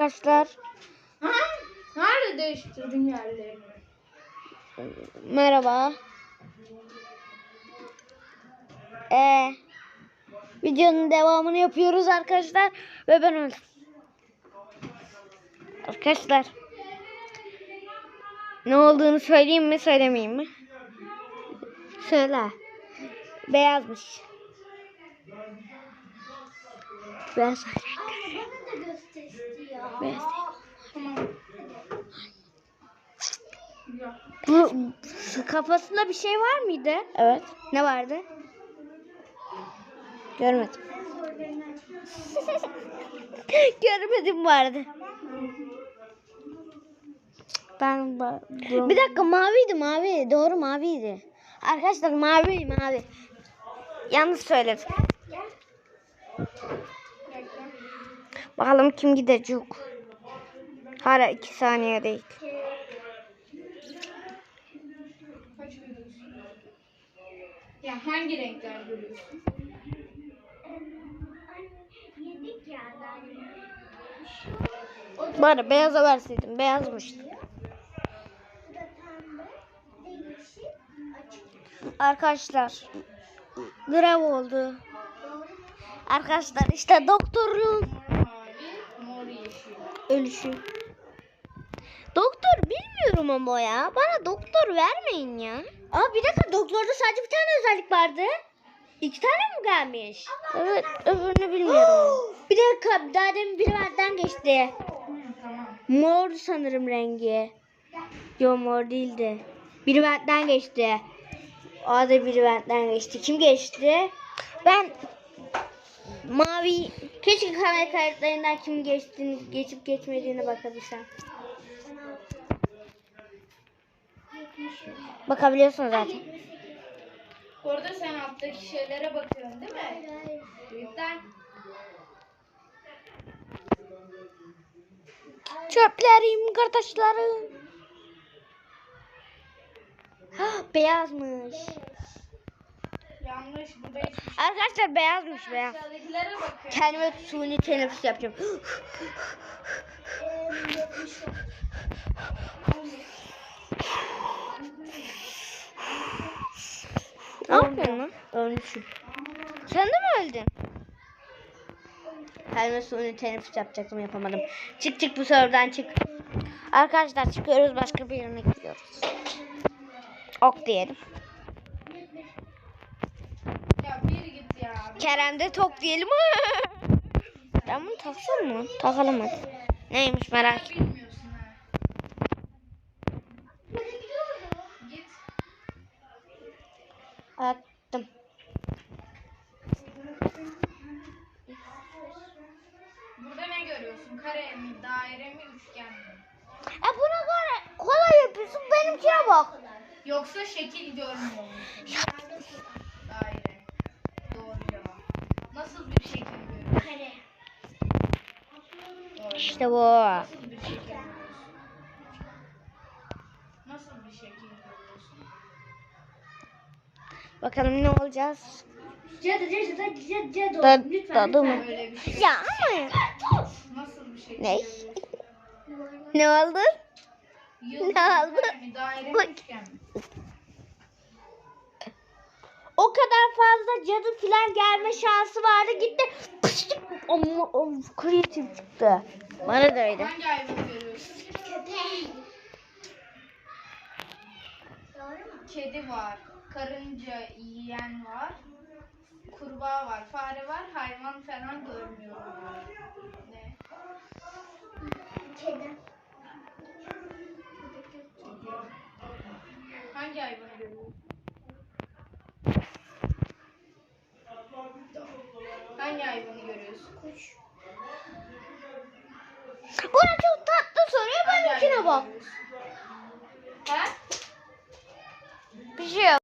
Arkadaşlar Ha? Nerede değiştirdin yerlerini? merhaba. Ee, videonun devamını yapıyoruz arkadaşlar ve ben öldüm. Arkadaşlar ne olduğunu söyleyeyim mi söylemeyeyim mi? Söyle. Beyazmış. Beyaz. Bu kafasında bir şey var mıydı? Evet. Ne vardı? Görmedim. Görmedim vardı. Ben bir dakika maviydi mavi. Doğru maviydi. Arkadaşlar mavi mavi. Yanlış söyledim. Bakalım kim gidecek. Hala iki saniye değil. Ya hangi renkler görüyorsun? Bari beyaza verseydim. Beyazmıştı. Arkadaşlar grev oldu. Arkadaşlar işte doktorun Mor mavi, mor yeşil. Ölüşü. Doktor bilmiyorum ama ya. Bana doktor vermeyin ya. Aa bir dakika doktorda sadece bir tane özellik vardı. İki tane mi gelmiş? Evet öbürünü bilmiyorum. bir dakika daha demin biri benden geçti. Mor sanırım rengi. Yok mor değildi. Biri benden geçti. O da biri benden geçti. Kim geçti? Ben mavi. Keşke kamera kayıtlarından kim geçtiğini, geçip geçmediğine bakabilsem. Bakabiliyorsun zaten. Orada sen alttaki şeylere bakıyorsun değil mi? Büyükten. Çöplerim kardeşlerim. Ha, beyazmış. Yanlış. Burada hiçbir şey. Arkadaşlar beyazmış beyaz. Aşağıdakilere bakıyorum. Kendime suni teneffüs yapacağım. Ne yapıyorsun lan? Ölmüşüm. Sen de mi öldün? Kendime suni teneffüs yapacaktım yapamadım. Çık çık bu serverden çık. Arkadaşlar çıkıyoruz başka bir yerine gidiyoruz. Ok diyelim. Ya bir git ya. Kerem de tok diyelim. ben bunu taksam mı? Takalım hadi. Neymiş merak. Git. Attım. Burada ne görüyorsun? Kare mi, daire mi, üçgen mi? E buna göre kolay yapıyorsun benimkine bak. Yoksa şekil görmüyor musun? İşte bu. Nasıl bir şekil? Nasıl bir şekil görüyorsun? Bakalım ne olacağız? Cadı cadı cadı cadı cadı. Da, Lütfen dadı mı? Öyle bir şey. Ya ama. Nasıl bir şekil Ne? Ne oldu? Yıldız Ne oldu? üçgen mi? O kadar fazla cadı filan gelme şansı vardı gitti. Pıştık. Kreatif çıktı. Bana da öyle. Hangi hayvanı görüyorsun? Köpek. Doğru mu? Kedi var, karınca yiyen var, kurbağa var, fare var, hayvan falan görmüyorum. Ne? Kedi. Hangi hayvanı görüyorsun? Hangi hayvanı görüyorsun? Kuş. Bana çok tatlı soruyor benimkine hayvanı bak. He? Bir şey yok.